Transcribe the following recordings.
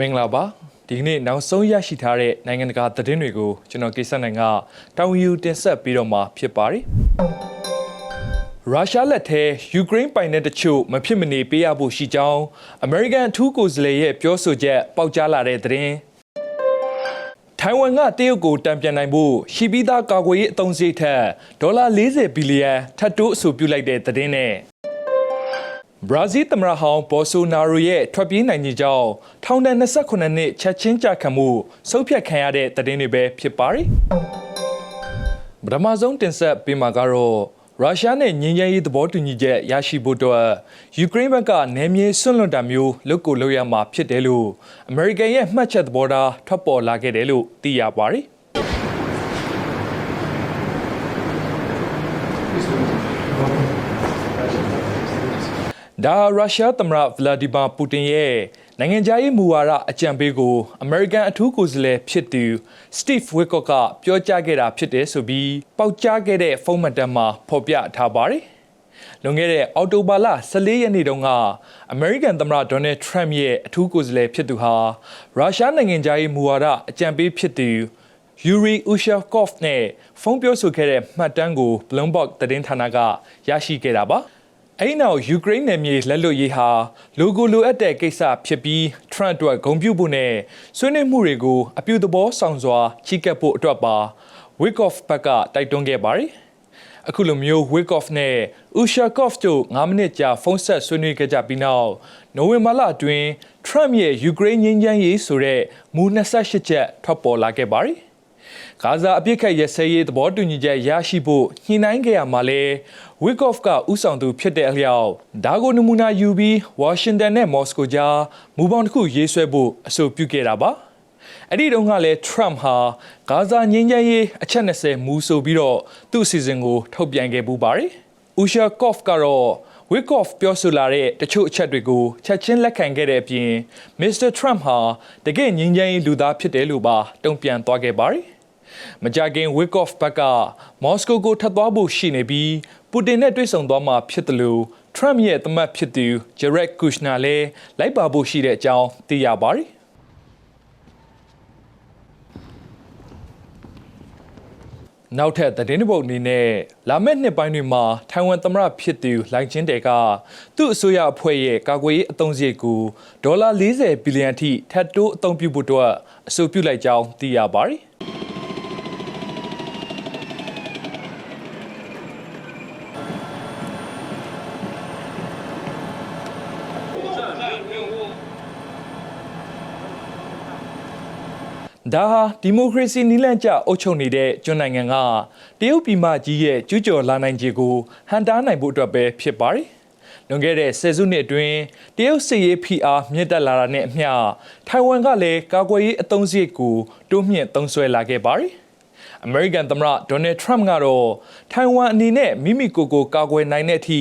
မင်္ဂလာပါဒီကနေ့နောက်ဆုံးရရှိထားတဲ့နိုင်ငံတကာသတင်းတွေကိုကျွန်တော်ကိစ္စနိုင်ကတောင်းယူတင်ဆက်ပြီးတော့မှာဖြစ်ပါတယ်ရုရှားလက်ထဲယူကရိန်းပိုင်နယ်တချို့မဖြစ်မနေပေးရဖို့ရှိကြောင်းအမေရိကန်အထူးကိုယ်စားလှယ်ရဲ့ပြောဆိုချက်ပေါက်ကြားလာတဲ့သတင်းထိုင်ဝမ်ကတရုတ်ကိုတံပြန်နိုင်ဖို့ရှိပြီးသားကာကွယ်ရေးအသုံးစရိတ်ထက်ဒေါ်လာ40ဘီလီယံထပ်တိုးအဆိုပြုလိုက်တဲ့သတင်းနဲ့ ဘရာဇီးသမ္မတဟောင်းဘော်ဆိုနာရိုရဲ့ထွက်ပြေးနိုင်ခြင်းကြောင့်ထောင်ဒဏ်28နှစ်ချက်ချင်းကြခံမှုဆုံးဖြတ်ခံရတဲ့သတင်းတွေပဲဖြစ်ပါတယ်။ပထမဆုံးတင်ဆက်ပေးမှာကတော့ရုရှားနဲ့ငြိမ်းချမ်းရေးသဘောတူညီချက်ရရှိဖို့အတွက်ယူကရိန်းဘက်ကနေမြေဆွန့်လွတ်တာမျိုးလုပ်ကိုလုပ်ရမှာဖြစ်တယ်လို့အမေရိကန်ရဲ့မှတ်ချက်သဘောထားထွက်ပေါ်လာခဲ့တယ်လို့သိရပါတယ်။ ဒါရုရှားသမ္မတဗလာဒီမာပူတင်ရဲ့နိုင်ငံခြားရေးမူဝါဒအကြံပေးကိုအမေရိကန်အထူးကိုယ်စားလှယ်ဖြစ်သူစတိဗ်ဝစ်ကော့ကပြောကြားခဲ့တာဖြစ်တယ်ဆိုပြီးပေါက်ကြားခဲ့တဲ့ဖုန်းမှတ်တမ်းမှာဖော်ပြထားပါတယ်။လွန်ခဲ့တဲ့အောက်တိုဘာလ14ရက်နေ့တုန်းကအမေရိကန်သမ္မတဒေါ်နယ်ထရမ့်ရဲ့အထူးကိုယ်စားလှယ်ဖြစ်သူဟာရုရှားနိုင်ငံခြားရေးမူဝါဒအကြံပေးဖြစ်သူယူရီဥရှာကော့ဖ်နဲ့ဖုန်းပြောဆိုခဲ့တဲ့မှတ်တမ်းကို Bloomberg သတင်းဌာနကရရှိခဲ့တာပါ။ အဲ့နောက်ယူကရိန်းနယ်မြေလက်လွတ်ရေးဟာလိုကိုလိုအပ်တဲ့ကိစ္စဖြစ်ပြီးထရန့်အတွက်ဂုံပြုဖို့နဲ့ဆွေးနွေးမှုတွေကိုအပြုသဘောဆောင်စွာချီးကပ်ဖို့အတွက်ပါဝစ်ကော့ဖ်ဘက်ကတိုက်တွန်းခဲ့ပါတယ်။အခုလိုမျိုးဝစ်ကော့ဖ်နဲ့ဥရှာကော့ဖ်တို့9မိနစ်ကြာဖုန်းဆက်ဆွေးနွေးခဲ့ကြပြီးနောက်နိုဝင်ဘာလအတွင်းထရန့်ရဲ့ယူကရိန်းငြိမ်းချမ်းရေးဆိုတဲ့မူ28ချက်ထွက်ပေါ်လာခဲ့ပါတယ်။ ဂါဇာအပြစ်ခတ်ရစဲရေးသဘောတူညီချက်ရရှိဖို့ညှိနှိုင်းခဲ့ရမှာလဲဝစ်ကော့ဖ်ကဥဆောင်သူဖြစ်တဲ့အလျောက်ဒါကိုနမူနာယူပြီးဝါရှင်တန်နဲ့မော်စကိုကြားမူပေါင်းတစ်ခုရေးဆွဲဖို့အဆိုပြုခဲ့တာပါအဲ့ဒီတုန်းကလည်း Trump ဟာဂါဇာငြိမ်းချမ်းရေးအချက်20မူဆိုပြီးတော့သူ့အစီအစဉ်ကိုထုတ်ပြန်ခဲ့ပူပါတယ်။ဥရှာကော့ဖ်ကတော့ဝစ်ကော့ဖ်ပြောဆိုလာတဲ့တချို့အချက်တွေကိုချက်ချင်းလက်ခံခဲ့တဲ့အပြင်မစ္စတာထရမ့်ဟာတကယ့်ငြိမ်းချမ်းရေးလူသားဖြစ်တယ်လို့ပါတုံ့ပြန်သွားခဲ့ပါတယ်။ မကြခင်ဝစ်ကော့ဖ်ဘက်ကမော်စကိုကိုထပ်သွားဖို့ရှိနေပြီးပူတင်နဲ့တွေ့ဆုံသွားမှာဖြစ်တယ်လို့ထရမ့်ရဲ့သမတ်ဖြစ်သူဂျရက်ကုရှနာလည်းလိုက်ပါဖို့ရှိတဲ့အကြောင်းသိရပါတယ်နောက်ထပ်သတင်းတစ်ပုဒ်အနေနဲ့လာမယ့်နှစ်ပိုင်းတွေမှာထိုင်ဝမ်သမ္မတဖြစ်သူလိုက်ချင်းတဲကသူ့အစိုးရအဖွဲ့ရဲ့ကာကွယ်ရေးအသုံးစရိတ်ကိုဒေါ်လာ40ဘီလီယံထိထပ်တိုးအသုံးပြုဖို့အတွက်အဆိုပြုလိုက်ကြောင်းသိရပါတယ်။ ဒါဟာဒီမိုကရေစီနီးလန့်ကျအုပ်ချုပ်နေတဲ့ကျွန်းနိုင်ငံကတရုတ်ပြည်မကြီးရဲ့ကျူးကျော်လာနိုင်ခြေကိုဟန်တားနိုင်ဖို့အတွက်ပဲဖြစ်ပါတယ်။လွန်ခဲ့တဲ့ဆယ်စုနှစ်အတွင်းတရုတ်စစ်ရေးဖိအားမြင့်တက်လာတာနဲ့အမျှထိုင်ဝမ်ကလည်းကာကွယ်ရေးအသုံးစရိတ်ကိုတိုးမြင့်သုံးစွဲလာခဲ့ပါတယ်။အမေရိကန်သမ္မတဒေါ်နယ်ထရမ့်ကတော့ထိုင်ဝမ်အနေနဲ့မိမိကိုယ်ကိုကာကွယ်နိုင်တဲ့အထိ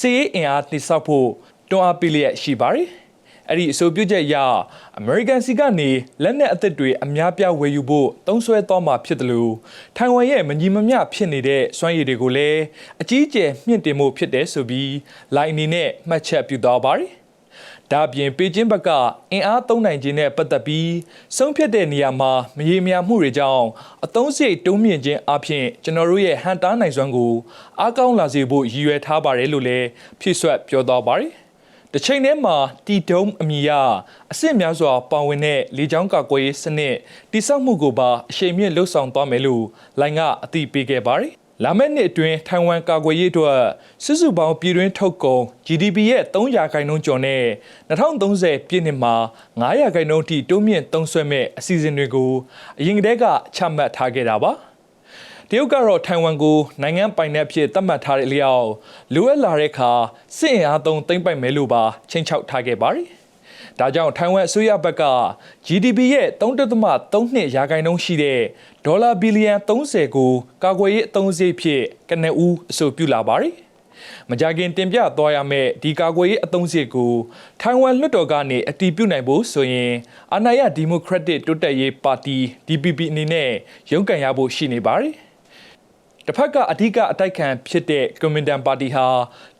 စစ်ရေးအင်အားတည်ဆောက်ဖို့တွန်းအားပေးလျက်ရှိပါတယ်။ အဲ့ဒီအဆိုပြုချက်အရအမေရိကန်စီကနေလက်နက်အသစ်တွေအများပြားဝယ်ယူဖို့တုံးဆွဲသွားမှာဖြစ်တယ်လို့ထိုင်ဝမ်ရဲ့မညီမမျှဖြစ်နေတဲ့စွမ်းရည်တွေကိုလည်းအကြီးအကျယ်မြင့်တင်မှုဖြစ်တယ်ဆိုပြီးလိုင်အနေနဲ့မှတ်ချက်ပြုသွားပါတယ်ဒါပြင်ပေကျင်းဘက်ကအင်အားသုံးနိုင်ခြင်းနဲ့ပတ်သက်ပြီးဆုံးဖြတ်တဲ့နေရာမှာမရေမရာမှုတွေကြောင့်အသုံးစရိတ်တိုးမြင့်ခြင်းအပြင်ကျွန်တော်တို့ရဲ့ဟန်တားနိုင်စွမ်းကိုအားကောင်းလာစေဖို့ရည်ရွယ်ထားပါတယ်လို့လည်းဖြည့်ဆွတ်ပြောသွားပါတယ် တစ်ချိန်တည်းမှာတီဒုံအမည်အအစ်များစွာပါဝင်တဲ့လေကြောင်းကာကွယ်ရေးစနစ်တိစောက်မှုကိုပါအရှိန်မြင့်လှုပ်ဆောင်သွားမယ်လို့လိုင်ကအသိပေးခဲ့ပါတယ်။လာမယ့်နှစ်အတွင်းထိုင်ဝမ်ကာကွယ်ရေးအတွက်စစ်စုပေါင်းပြည်တွင်းထုတ်ကုန် GDP ရဲ့300ရာခိုင်နှုန်းကျော်နဲ့2030ပြည့်နှစ်မှာ900ရာခိုင်နှုန်းထိတိုးမြင့်သုံးစွဲမဲ့အစီအစဉ်တွေကိုအရင်ကတည်းကချမှတ်ထားခဲ့တာပါ။ တရုတ်ကတော့ထိုင်ဝမ်ကိုနိုင်ငံပိုင်တဲ့အဖြစ်သတ်မှတ်ထားတဲ့လျောက်လိုအပ်လာတဲ့အခါစစ်အင်အားသုံးသိမ်းပိုက်မယ်လို့ပါချိန်ချောက်ထားခဲ့ပါတယ်။ဒါကြောင့်ထိုင်ဝမ်အစိုးရဘက်က GDP ရဲ့3.32ရာခိုင်နှုန်းရှိတဲ့ဒေါ်လာဘီလီယံ30ကိုကာကွယ်ရေးအသုံးစရိတ်ဖြစ်ကနဦးအဆိုပြုလာပါတယ်။မကြခင်တင်ပြသွားရမယ့်ဒီကာကွယ်ရေးအသုံးစရိတ်ကိုထိုင်ဝမ်လွှတ်တော်ကနေအတည်ပြုနိုင်ဖို့ဆိုရင်အာဏာရဒီမိုကရက်တစ်တိုးတက်ရေးပါတီ DPP အနေနဲ့ရုန်းကန်ရဖို့ရှိနေပါတယ်။ တစ်ဖက်ကအဓိကအတိုက်ခံဖြစ်တဲ့ကွန်မန်ဒန်ပါတီဟာ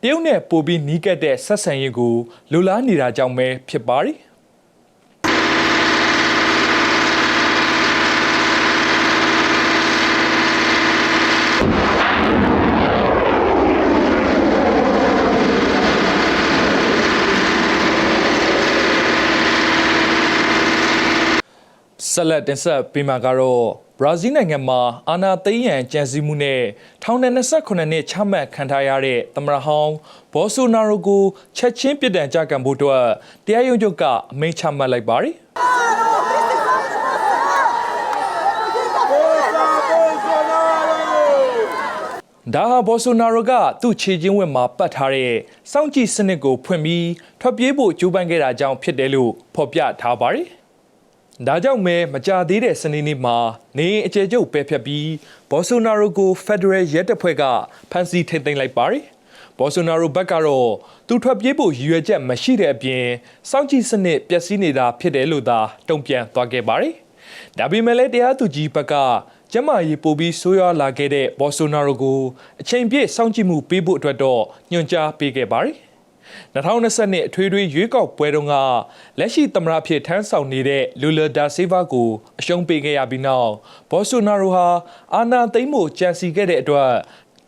တရုတ်နဲ့ပိုပြီးနီးကပ်တဲ့ဆက်ဆံရေးကိုလိုလားနေတာကြောင့်ပဲဖြစ်ပါတယ်ဆက်လက်တင်ဆက်ပေးမှာကတော့ ဘရာဇီးနိုင်ငံမှာအာနာသိန်းရန်ကြံစည်မှုနဲ့ထောင်ဒဏ်28နှစ်ချမှတ်ခံထားရတဲ့သမရဟောင်းဘော်ဆိုနာရိုကိုချက်ချင်းပြစ်ဒဏ်ကြခံဖို့အတွက်တရားရုံးချုပ်ကအမိန့်ချမှတ်လိုက်ပါတယ်။ဒါဟာဘော်ဆိုနာရိုကသူ့ခြေချင်းဝက်မှာပတ်ထားတဲ့စောင့်ကြည့်စနစ်ကိုဖွင့်ပြီးထွက်ပြေးဖို့ကြိုးပမ်းခဲ့တာကြောင့်ဖြစ်တယ်လို့ဖော်ပြထားပါတယ်။ ဒါကြောင့်မဲမကြသေးတဲ့စနေနေ့မှာနေအိမ်အကျယ်ချုပ်ပဲဖြတ်ပြီးဘော်ဆိုနာရိုကိုဖက်ဒရယ်ရဲတပ်ဖွဲ့ကဖမ်းဆီးထိန်းသိမ်းလိုက်ပါတယ်။ဘော်ဆိုနာရိုဘက်ကတော့သူထွက်ပြေးဖို့ရည်ရွယ်ချက်မရှိတဲ့အပြင်စောင့်ကြည့်စနစ်ပျက်စီးနေတာဖြစ်တယ်လို့သာတုံ့ပြန်သွားခဲ့ပါတယ်။ဒါပေမဲ့လည်းတရားသူကြီးဘက်ကကျမကြီးပို့ပြီးဆိုးရွားလာခဲ့တဲ့ဘော်ဆိုနာရိုကိုအချိန်ပြည့်စောင့်ကြည့်မှုပေးဖို့အတွက်တော့ညွှန်ကြားပေးခဲ့ပါတယ်။ 2020အထွေထွေရွေးကောက်ပွဲတုန်းကလက်ရှိသမ္မတဖြစ်ထမ်းဆောင်နေတဲ့လူလာဒါဆေးဗာကိုအရှုံးပေးခဲ့ရပြီးနောက်ဘော်ဆိုနာရိုဟာအာဏာသိမ်းဖို့ကြံစီခဲ့တဲ့အတွက်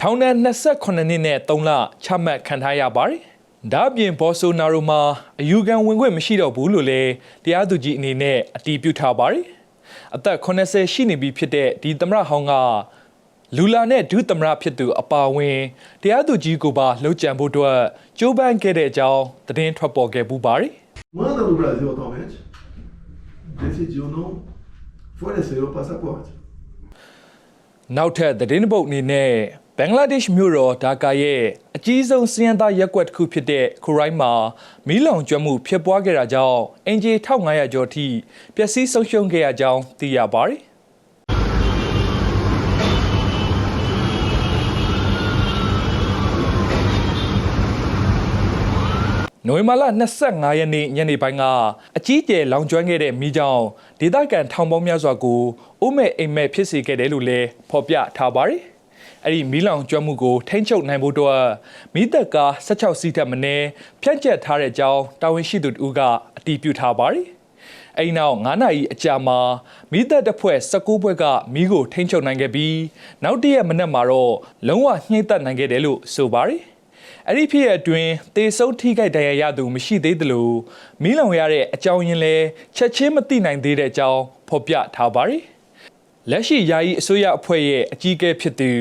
ထောင်ဒဏ်28နှစ်နဲ့3လချမှတ်ခံထားရပါတယ်။ဒါ့အပြင်ဘော်ဆိုနာရိုမှာအယူခံဝင်ခွင့်မရှိတော့ဘူးလို့လည်းတရားသူကြီးအနေနဲ့အတည်ပြုထားပါတယ်။အသက်80ရှိနေပြီဖြစ်တဲ့ဒီသမရဟောင်းက လူလာနဲ့ဒုသမရဖြစ်သူအပါအဝင်တရားသူကြီးကိုပါလှုပ်ကြံဖို့အတွက်ကြိုးပမ်းခဲ့တဲ့အကြောင်းသတင်းထွက်ပေါ်ခဲ့ပူပါတယ် Manda no Brasil atualmente. Decidiu não fornecer o passaporte. ။နောက်ထပ်သတင်းတစ်ပုဒ်အနေနဲ့ဘင်္ဂလားဒေ့ရှ်မြို့တော်ဒါကာရဲ့အကြီးဆုံးစီးယံသားရက်ကွက်တစ်ခုဖြစ်တဲ့ခူရိုင်းမှာမီးလောင်ကျွမ်းမှုဖြစ်ပွားခဲ့တာကြောင့်အင်ဂျီ1500ကျော်ထိပျက်စီးဆုံးရှုံးခဲ့ရကြောင်းသိရပါတယ်။ နိုဝင်ဘာလ25ရက်နေ့ညနေပိုင်းကအကြီးကျယ်လောင်ကျွမ်းခဲ့တဲ့မိကြောင်ဒေသခံထောင်ပေါင်းများစွာကိုအိုးမဲ့အိမ်မဲ့ဖြစ်စေခဲ့တယ်လို့လည်းဖော်ပြထားပါတယ်။အဲ့ဒီမီလောင်ကျွမ်းမှုကိုထိမ့်ချုပ်နိုင်ဖို့အတွက်မိသက်ကား16စီးထက်မနည်းဖြန့်ကျက်ထားတဲ့အကြောင်းတာဝန်ရှိသူတို့ကအတည်ပြုထားပါတယ်။အဲ့ဒီနောက်9နာရီအကြာမှာမိသက်တစ်ဖွဲ့19ဖွဲ့ကမိကိုထိမ့်ချုပ်နိုင်ခဲ့ပြီးနောက်တည့်ရက်မနက်မှာတော့လုံးဝနှိမ့်သက်နိုင်ခဲ့တယ်လို့ဆိုပါတယ်။ အဲ့ဒီဖြစ်ရအတွင်းတေဆုံးထိခိုက်ဒဏ်ရာရသူမရှိသေးသလိုမီးလောင်ရတဲ့အကြောင်းရင်းလဲချက်ချင်းမသိနိုင်သေးတဲ့အကြောင်းဖော်ပြထားပါတယ်။လက်ရှိယာယီအစိုးရအဖွဲ့ရဲ့အကြီးအကဲဖြစ်သူ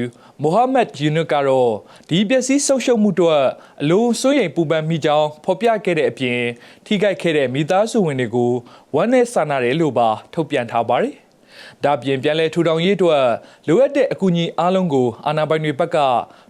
မိုဟာမက်ယူနွတ်ကတော့ဒီပျက်စီးဆုံးရှုံးမှုတွေအလုံးစိုးရိမ်ပူပန်မိကြောင်းဖော်ပြခဲ့တဲ့အပြင်ထိခိုက်ခဲ့တဲ့မိသားစုဝင်တွေကိုဝမ်းနည်းစာနာတယ်လို့ပါထုတ်ပြန်ထားပါတယ်။ဒါပြင်ပြန်လဲထူထောင်ရေးအတွက်လိုအပ်တဲ့အကူအညီအားလုံးကိုအာဏာပိုင်တွေဘက်က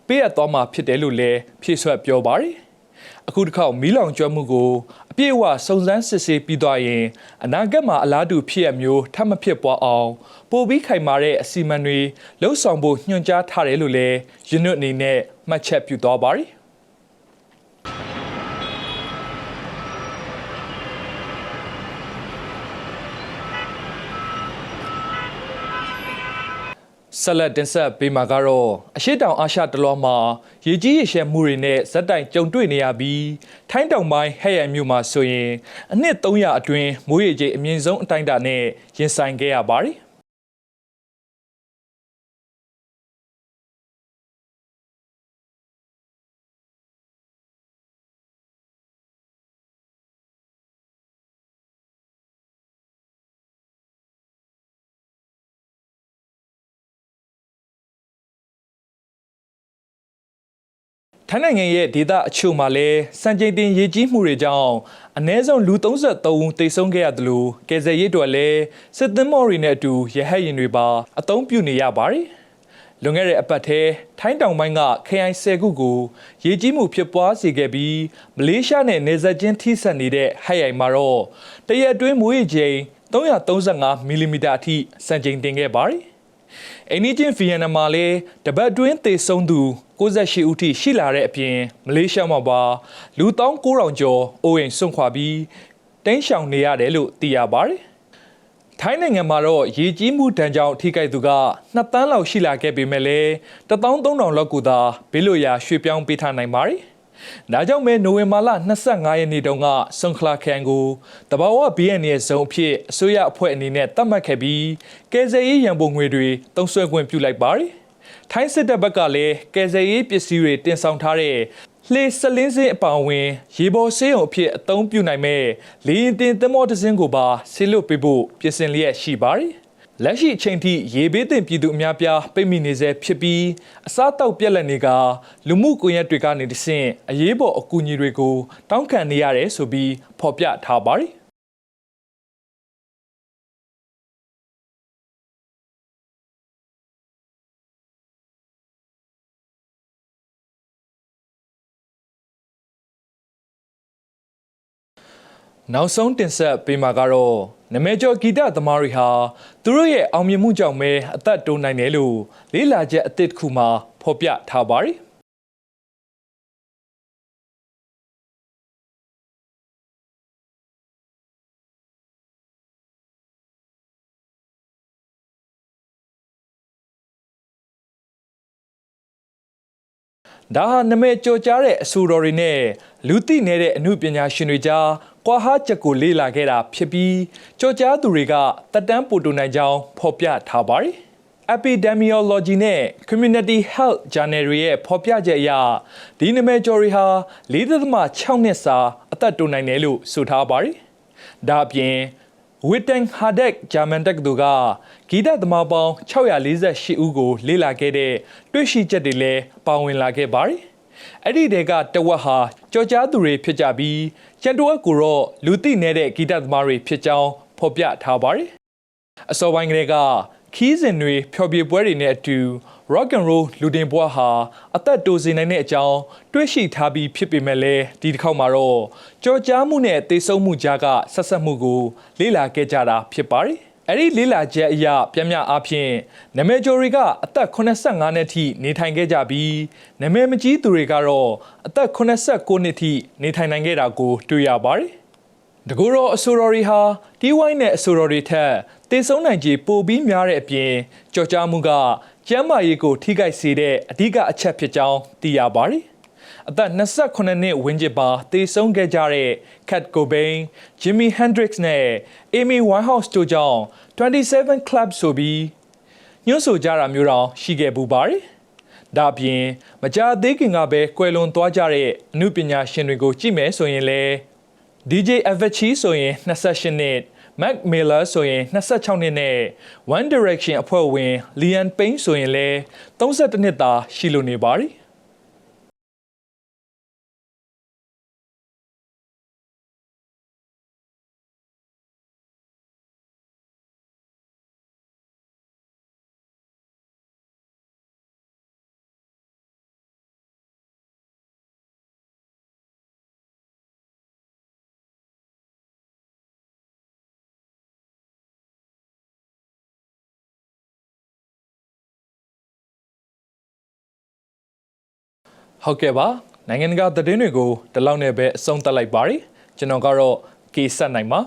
ပေးအပ်သွားမှာဖြစ်တယ်လို့လည်းဖြည့်ဆွတ်ပြောပါတယ်။အခုတစ်ခေါက်မီးလောင်ကျွမ်းမှုကိုအပြည့်အဝစုံစမ်းစစ်ဆေးပြီးသွားရင်အနာဂတ်မှာအလားတူဖြစ်ရမျိုးထပ်မဖြစ်ပွားအောင်ပိုပြီးခိုင်မာတဲ့အစီအမံတွေလှုပ်ဆောင်ဖို့ညွှန်ကြားထားတယ်လို့လည်းယူနွတ်အနေနဲ့မှတ်ချက်ပြုသွားပါတယ်။ ဆက်လက်တင်ဆက်ပေးမှာကတော့အရှိတောင်အာရှတလွှားမှာရေကြီးရေရှမ်းမှုတွေနဲ့ဇက်တိုင်ကြုံတွေ့နေရပြီးထိုင်းတောင်ပိုင်းဟဲ့ရန်မြို့မှာဆိုရင်အနှစ်300အတွင်းမိုးရေချိန်အမြင့်ဆုံးအတိုင်းအတာနဲ့ရင်ဆိုင်ခဲ့ရပါတယ်။ ထိုင်းနိုင်ငံရဲ့ဒေသအချို့မှာလည်းစံချိန်တင်ရေကြီးမှုတွေကြောင့်အ ਨੇ ဆုံးလူ33ဦးသေဆုံးခဲ့ရသလိုကယ်ဆယ်ရေးတွေလည်းစစ်သင်းမော်တွေနဲ့အတူရဟတ်ယာဉ်တွေပါအသုံးပြုနေရပါတယ်။လွန်ခဲ့တဲ့အပတ်ထဲထိုင်းတောင်ပိုင်းကခရိုင်10ခုကိုရေကြီးမှုဖြစ်ပွားစေခဲ့ပြီးမလေးရှားနဲ့နေဆက်ချင်းထိစပ်နေတဲ့ဟတ်ရိုင်မှာတော့တရက်အတွင်းမိုးရေချိန်335မီလီမီတာအထိစံချိန်တင်ခဲ့ပါတယ်။ အိန္ဒိချင်းဗီယက်နမ်မှာလည်းတပတ်အတွင်းသေဆုံးသူ68ဦးထိရှိလာတဲ့အပြင်မလေးရှားမှာပါလူ19000ကျော်အိုးအိမ်စွန့်ခွာပြီးတင်းရှောင်နေရတယ်လို့သိရပါတယ်။ထိုင်းနိုင်ငံမှာတော့ရေကြီးမှုဒဏ်ကြောင့်ထိခိုက်သူက2တန်းလောက်ရှိလာခဲ့ပေမဲ့လည်း13000လောက်ကိုသာဘေးလွတ်ရာရွှေ့ပြောင်းပေးထားနိုင်ပါတယ်။ ဒါကြောင့်ပဲနိုဝင်ဘာလ25ရက်နေ့တုန်းကဆွန်ခလာခရိုင်ကိုတဘာဝဘီယန်ရဲ့ဇုံအဖြစ်အစိုးရအဖွဲ့အနေနဲ့သတ်မှတ်ခဲ့ပြီးကယ်ဆယ်ရေးရန်ပုံငွေတွေတုံးဆွဲခွင့်ပြုလိုက်ပါတယ်။ထိုင်းစစ်တပ်ဘက်ကလည်းကယ်ဆယ်ရေးပစ္စည်းတွေတင်ဆောင်ထားတဲ့လှေစလင်းစင်းအပောင်ဝင်ရေပေါ်ဆေးရုံအဖြစ်အသုံးပြုနိုင်မဲ့လေရင်တင်သင်္ဘောတစ်စင်းကိုပါဆေးလွတ်ပေးဖို့ပြင်ဆင်လျက်ရှိပါတယ်။ လက်ရှိအချိန်ထိရေဘေးသင့်ပြည်သူအများပြားပိတ်မိနေစေဖြစ်ပြီးအစားတောက်ပြက်လက်နေကလူမှုကွန်ရက်တွေကနေတဆင့်အရေးပေါ်အကူအညီတွေကို တောင်းခံနေရတယ်ဆိုပြီးဖော်ပြထားပါတယ်။နောက်ဆုံးတင်ဆက်ပေးမှာကတော့ နမဲကျော်ဂီတသမားတွေဟာသူတို့ရဲ့အောင်မြင်မှုကြောင့်ပဲအသက်တိုးနိုင်တယ်လို့လေးလာချက်အသစ်တစ်ခုမှာဖော်ပြထားပါတယ် ဒါဟာနမဲကြော်ကြားတဲ့အဆိုတော်တွေနဲ့လူသိနေတဲ့အမှုပညာရှင်တွေကြားကွာဟာချက်ကိုလေ့လာခဲ့တာဖြစ်ပြီးကြော်ကြားသူတွေကတက်တန်းပို့တူနိုင်ကြောင်းဖော်ပြထားပါတယ်။ Epidemiology နဲ့ Community Health Journal တွေရဲ့ဖော်ပြချက်အရဒီနမဲကြော်တွေဟာ4.6နှစ်စာအသက်တိုးနိုင်တယ်လို့ဆိုထားပါတယ်။ဒါအပြင် ဝစ်တန်ဟာဒက်ဂျာမန်တက္ကသိုလ်ကဂီတသမားပေါင်း648ဦးကို လေ့လာခဲ့တဲ့တွေ့ရှိချက်တွေလည်းပါဝင်လာခဲ့ပါတယ်။အဲ့ဒီတဲကတဝက်ဟာကြော်ကြားသူတွေဖြစ်ကြပြီးကျန်တဝက်ကိုတော့လူသိနေတဲ့ဂီတသမားတွေဖြစ်ကြောင်းဖော်ပြထားပါတယ်။အစောပိုင်းကတည်းက ခီးစဉ်တွေဖျော်ဖြေပွဲတွေနဲ့အတူ rock and roll လူတင်ပွဲဟာအသက်တိုးစေနိုင်တဲ့အကြောင်းတွေ့ရှိထားပြီးဖြစ်ပေမဲ့လည်းဒီတစ်ခေါက်မှာတော့ကြော်ကြားမှုနဲ့တေဆုံးမှုကြားကဆက်ဆက်မှုကိုလေ့လာခဲ့ကြတာဖြစ်ပါတယ်။အဲ့ဒီလေးလာချက်အရပြင်းပြအားဖြင့်နမဲဂျိုရီကအသက်85နှစ်ထိနေထိုင်ခဲ့ကြပြီးနမဲမကြီးသူတွေကတော့အသက်89နှစ်ထိနေထိုင်နိုင်ခဲ့တာကိုတွေ့ရပါတယ်။တကူတော့အဆိုတော်တွေဟာ တီးဝိုင်းနဲ့အဆိုတော်တွေထက်တေဆုံးနိုင်ခြေပိုပြီးများတဲ့အပြင်ကြော်ကြားမှုကကျမ်းမာရေးကိုထိခိုက်စေတဲ့အဓိကအချက်ဖြစ်ကြောင်းသိရပါတယ်။အသက်28နှစ်ဝန်းကျင်ပါတေဆုံးခဲ့ကြတဲ့ Kat Cobain, Jimi Hendrix နဲ့ Amy Winehouse တို့ကြောင့်27 Club ဆိုပြီးညွှန်းဆိုကြတာမျိုးတောင်ရှိခဲ့ပူပါတယ်။ဒါအပြင်မကြာသေးခင်ကပဲကွယ်လွန်သွားကြတဲ့အမှုပညာရှင်တွေကိုကြည့်မယ်ဆိုရင်လည်း DJ Avicii ဆိုရင်28နှစ် Mac Miller ဆိုရင်26နှစ်နဲ့ One Direction အဖွဲ့ဝင် Liam Payne ဆိုရင်လည်း32နှစ်သာရှိလိုနေပါပြီ။ ဟုတ်ကဲ့ပါနိုင်ငံတကာသတင်းတွေကိုဒီလောက်နဲ့ပဲအဆုံးသတ်လိုက်ပါရစေကျွန်တော်ကတော့ကေဆက်နိုင်ပါ